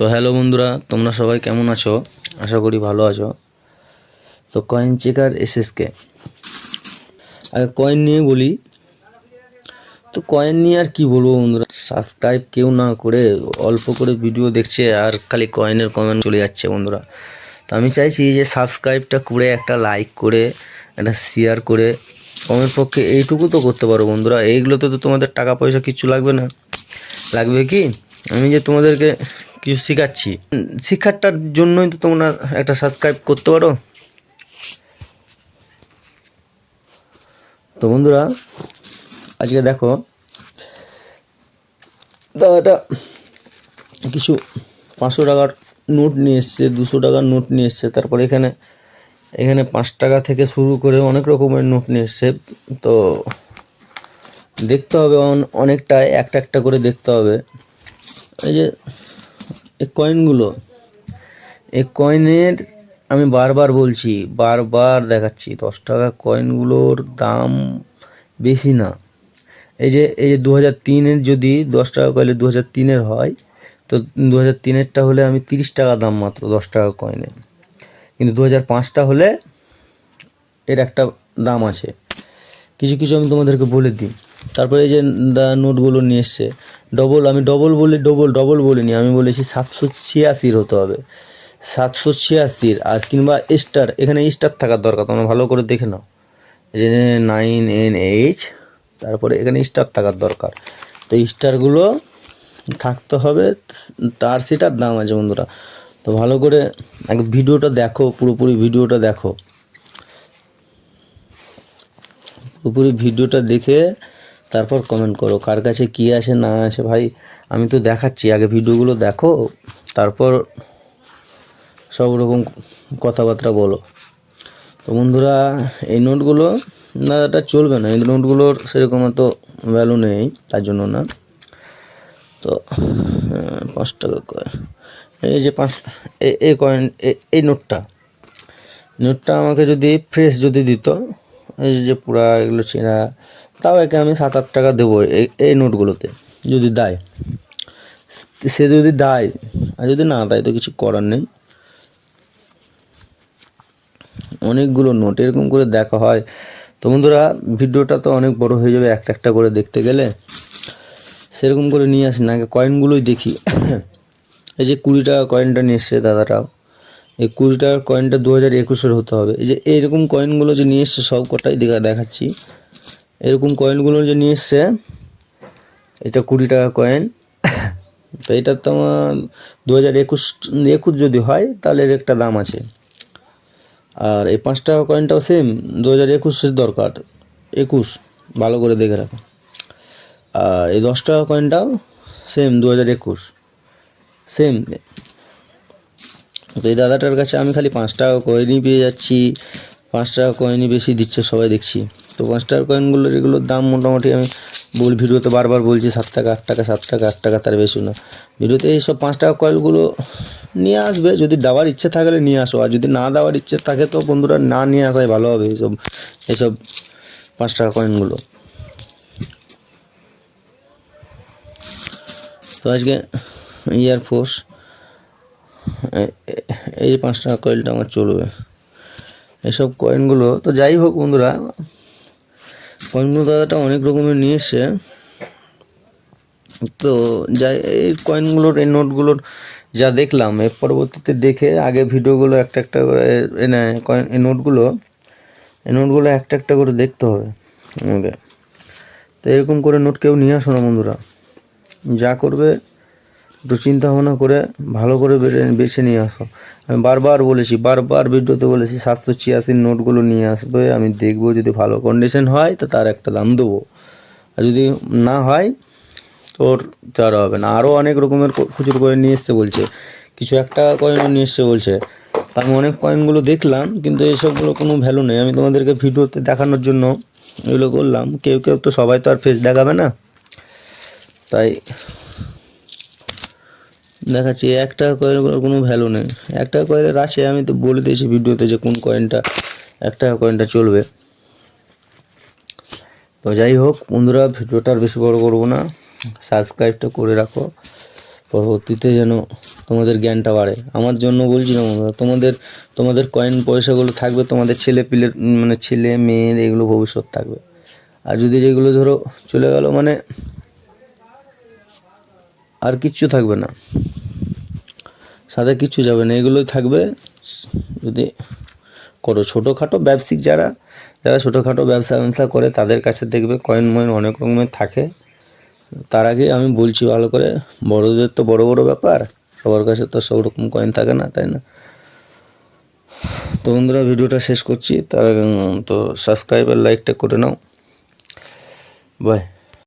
তো হ্যালো বন্ধুরা, তোমরা সবাই কেমন আছো? আশা করি ভালো আছো। তো কয়েন চেকার এসএসকে আগে কয়েন নিয়ে বলি, তো কয়েন নিয়ে আর কি বলব বন্ধুরা? সাবস্ক্রাইব কেউ না করে অল্প করে ভিডিও দেখছে আর খালি কয়েনের কমেন্ট চলে যাচ্ছে বন্ধুরা। তো আমি চাইছি যে সাবস্ক্রাইবটা করে একটা লাইক করে, একটা শেয়ার করে কমের পক্ষে এইটুকু তো করতে পারো বন্ধুরা। এইগুলোতে তো তোমাদের টাকা পয়সা কিচ্ছু লাগবে না। লাগবে কি? আমি যে তোমাদেরকে কিছু শেখাচ্ছি। শিক্ষাটার জন্যই তো তোমরা একটা সাবস্ক্রাইব করতে পারো। তো বন্ধুরা, আজকে দেখো দাদাটা কিছু পাঁচশো টাকার নোট নিয়ে এসছে, দুশো টাকার নোট নিয়ে এসছে, তারপরে এখানে এখানে পাঁচ টাকা থেকে শুরু করে অনেক রকমের নোট নিয়ে এসছে। তো দেখতে হবে অন- অনেকটা একটা একটা করে দেখতে হবে। এই যে এই কয়েনগুলো এই কয়েনের আমি বারবার বলছি, বারবার দেখাচ্ছি, দশ টাকা কয়েনগুলোর দাম বেশি না। এই যে এই যে দু হাজার তিনের যদি দশ টাকা কয়েলে দু হাজার তিনের হয়, তো দু হাজার তিনেরটা হলে আমি তিরিশ টাকা দাম মাত্র দশ টাকা কয়েনে কিন্তু দু হাজার পাঁচটা হলে এর একটা দাম আছে। কিছু কিছু আমি তোমাদেরকে বলে দিই। তারপরে এই যে নোটগুলো নিয়ে এসছে। ডবল আমি ডবল বলে ডবল ডবল বলিনি, আমি বলেছি সাতশো ছিয়াশির হতে হবে। সাতশো ছিয়াশির আর কিংবা স্টার এখানে স্টার থাকার দরকার, তোমরা ভালো করে দেখে নাও। যে নাইন এন এইচ তারপরে এখানে স্টার থাকার দরকার। তো স্টারগুলো থাকতে হবে, তার সেটার দাম আছে বন্ধুরা। তো ভালো করে এক ভিডিওটা দেখো, পুরোপুরি ভিডিওটা দেখো। পুরোপুরি ভিডিওটা দেখে তারপর কমেন্ট করো, কার কাছে কী আছে, না আছে, ভাই, আমি তো দেখাচ্ছি, আগে ভিডিওগুলো দেখো, তারপর সব রকম কথাবার্তা বলো। তো বন্ধুরা, এই নোটগুলো, না, এটা চলবে না, এই নোটগুলোর সেরকম অত ভ্যালু নেই, তার জন্য না। তো পাঁচ টাকা এই যে পাঁচ এই কয়েন এই নোটটা নোটটা আমাকে যদি ফ্রেশ যদি দিত, এই যে পুরা এগুলো চেনা তাও একে আমি সাত, আট টাকা দেবো এই- নোটগুলোতে, যদি দেয়। সে যদি দেয়, আর যদি না দেয়, তো কিছু করার নেই। অনেকগুলো নোট এরকম করে দেখা হয়। তো বন্ধুরা, ভিডিওটা তো অনেক বড় হয়ে যাবে একটা একটা করে দেখতে গেলে। সেরকম করে নিয়ে আসি না, আগে কয়েনগুলোই দেখি। এই যে কুড়ি টাকা কয়েনটা নিয়ে এসছে দাদাটাও। এই কুড়ি টাকার কয়েনটা দু হাজার একুশের হতে হবে। এই যে এইরকম কয়েনগুলো যে নিয়ে এসছে, সব কটাই দেখা দেখাচ্ছি। এরকম কয়েনগুলো যে নিয়ে এসছে এটা কুড়ি টাকা কয়েন তো এটার তো আমার দু হাজার একুশ একুশ যদি হয় তাহলে এর একটা দাম আছে। আর এই পাঁচ টাকা কয়েনটাও সেম দু হাজার একুশের দরকার। একুশ ভালো করে দেখে রাখো। আর এই দশ টাকা কয়েনটাও সেম দু হাজার একুশ। সেম তো এই দাদাটার কাছে আমি খালি পাঁচ টাকা কয়েনই পেয়ে যাচ্ছি। পাঁচ টাকা কয়েনই বেশি দিচ্ছে, সবাই দেখছি। তো পাঁচ টাকার কয়েনগুলোর এগুলোর দাম মোটামুটি আমি বল, ভিডিওতে বারবার বলছি, সাত টাকা, আট টাকা, সাত টাকা, আট টাকা, তার বেশি না। ভিডিওতে এইসব পাঁচ টাকা কয়েনগুলো নিয়ে আসবে, যদি দেওয়ার ইচ্ছে থাকলে নিয়ে আসো। আর যদি না দেওয়ার ইচ্ছে থাকে তো বন্ধুরা, না নিয়ে আসাই ভালো হবে এইসব এইসব পাঁচ টাকা কয়েনগুলো তো আজকে এয়ারফোর্স এই পাঁচ টাকা কয়েলটা আমার চলবে। এসব কয়েনগুলো তো যাই হোক বন্ধুরা কয়েনগুলো দাদাটা অনেক রকমের নিয়ে তো যাই, এই কয়েনগুলোর এই নোটগুলোর যা দেখলাম, এর পরবর্তীতে দেখে আগে ভিডিওগুলো একটা একটা করে কয়েন এই নোটগুলো এই নোটগুলো একটা একটা করে দেখতে হবে আমাকে। তো এরকম করে নোট কেউ নিয়ে আসো না বন্ধুরা। যা করবে একটু চিন্তা ভাবনা করে ভালো করে বেছে- নিয়ে আসো। আমি বারবার বলেছি, বারবার ভিডিওতে বলেছি, সাতশো ছিয়াশির নোটগুলো নিয়ে আসবে, আমি দেখব যদি ভালো কন্ডিশন হয়, তো তার একটা দাম দেবো। আর যদি না হয়, তোর তার হবে না। আরও অনেক রকমের খুচরো কয়েন নিয়ে এসছে বলছে। কিছু একটা কয়েনও নিয়ে এসছে বলছে। আমি অনেক কয়েনগুলো দেখলাম, কিন্তু এসবগুলো কোনো ভ্যালু নেই। আমি তোমাদেরকে ভিডিওতে দেখানোর জন্য এগুলো করলাম। কেউ কেউ তো সবাই তো আর ফেস দেখাবে না। তাই দেখাচ্ছি, একটা কয়েনের কোনো ভ্যালু নেই। একটা কয়েনের আছে, আমি তো বলে দিয়েছি ভিডিওতে যে কোন কয়েনটা একটা কয়েনটা চলবে। তো যাই হোক, বন্ধুরা, ভিডিওটা আর বেশি বড় করব না। সাবস্ক্রাইবটা করে রাখো। পরবর্তীতে যেন তোমাদের জ্ঞানটা বাড়ে। আমার জন্য বলছি না বন্ধুরা, তোমাদের তোমাদের কয়েন পয়সাগুলো থাকবে, তোমাদের ছেলে পিলের মানে ছেলে, মেয়ের এগুলো ভবিষ্যৎ থাকবে। আর যদি যেগুলো ধরো চলে গেল মানে আর কিচ্ছু থাকবে না। সাথে কিচ্ছু যাবে না। এগুলোই থাকবে। যদি করো ছোটোখাটো ব্যবসায়িক যারা যারা ছোটোখাটো ব্যবসা ব্যবসা করে, তাদের কাছে দেখবে কয়েন ময়েন অনেক রকমের থাকে। তার আগে আমি বলছি ভালো করে, বড়দের তো বড় বড় ব্যাপার। সবার কাছে তো সব রকম কয়েন থাকে না, তাই না? তো বন্ধুরা, ভিডিওটা শেষ করছি। তার তো সাবস্ক্রাইব আর লাইকটা করে নাও। বাই